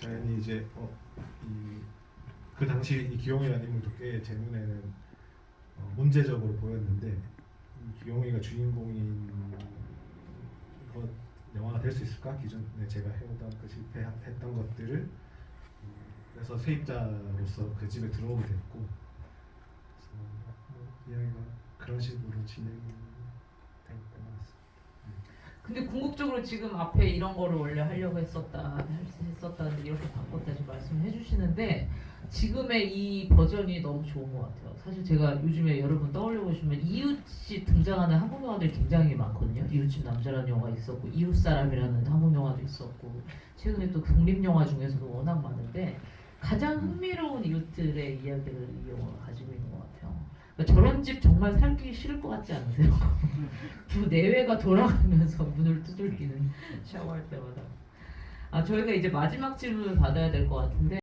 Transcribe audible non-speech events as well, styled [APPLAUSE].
자연히 이제 어, 이, 그 당시 이 기용이라는 인물도 꽤 제 눈에는 어, 문제적으로 보였는데 이 기용이가 주인공인 것 영화가 될 수 있을까 기존에 제가 해오던 그 실패했던 것들을 음, 그래서 세입자로서 그 집에 들어오게 됐고 그래서 뭐 이야기가 그런 식으로 진행될 것 같습니다. 근데 궁극적으로 지금 앞에 이런 거를 원래 하려고 했었다 했었다는데 이렇게 바꿨다 지금 말씀해 주시는데 지금의 이 버전이 너무 좋은 것 같아요. 사실 제가 요즘에 여러분 떠올려 보시면 이웃이 등장하는 한국 영화들이 굉장히 많거든요. 이웃집 남자라는 영화 있었고 이웃사람이라는 한국 영화도 있었고 최근에 또 독립 영화 중에서도 워낙 많은데 가장 흥미로운 이웃들의 이야기를 이 영화가 가지고 있는 것 같아요. 그러니까 저런 집 정말 살기 싫을 것 같지 않으세요? [LAUGHS] 두 내외가 돌아가면서 [LAUGHS] 문을 두들기는 샤워할 때마다. 아 저희가 이제 마지막 질문을 받아야 될 것 같은데.